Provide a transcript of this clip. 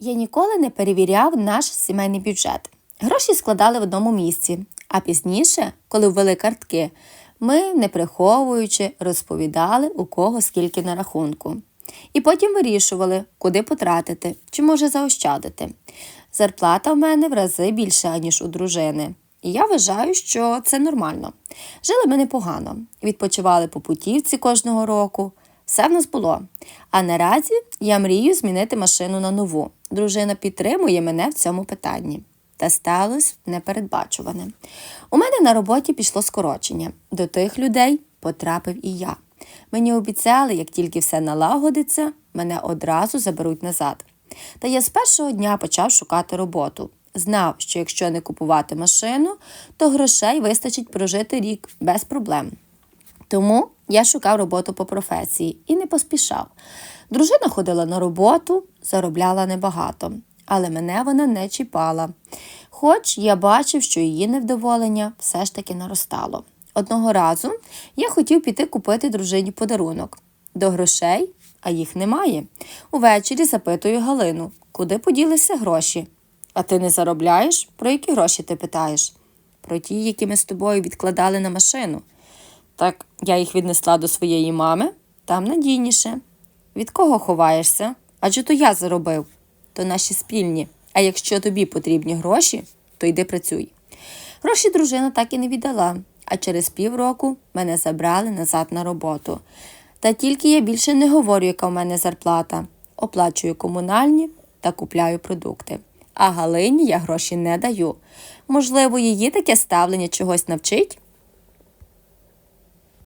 Я ніколи не перевіряв наш сімейний бюджет. Гроші складали в одному місці, а пізніше, коли ввели картки, ми, не приховуючи, розповідали, у кого скільки на рахунку. І потім вирішували, куди потратити чи може заощадити. Зарплата в мене в рази більша, ніж у дружини. І я вважаю, що це нормально. Жили ми непогано, відпочивали по путівці кожного року. Все в нас було. А наразі я мрію змінити машину на нову. Дружина підтримує мене в цьому питанні. Та сталося непередбачуване. У мене на роботі пішло скорочення. До тих людей потрапив і я. Мені обіцяли, як тільки все налагодиться, мене одразу заберуть назад. Та я з першого дня почав шукати роботу. Знав, що якщо не купувати машину, то грошей вистачить прожити рік без проблем. Тому я шукав роботу по професії і не поспішав. Дружина ходила на роботу, заробляла небагато, але мене вона не чіпала. Хоч я бачив, що її невдоволення все ж таки наростало. Одного разу я хотів піти купити дружині подарунок. До грошей, а їх немає. Увечері запитую Галину, куди поділися гроші. А ти не заробляєш? Про які гроші ти питаєш? Про ті, які ми з тобою відкладали на машину. Так я їх віднесла до своєї мами, там надійніше. Від кого ховаєшся? Адже то я заробив, то наші спільні. А якщо тобі потрібні гроші, то йди працюй. Гроші дружина так і не віддала, а через півроку мене забрали назад на роботу. Та тільки я більше не говорю, яка в мене зарплата. Оплачую комунальні та купляю продукти. А Галині я гроші не даю. Можливо, її таке ставлення чогось навчить?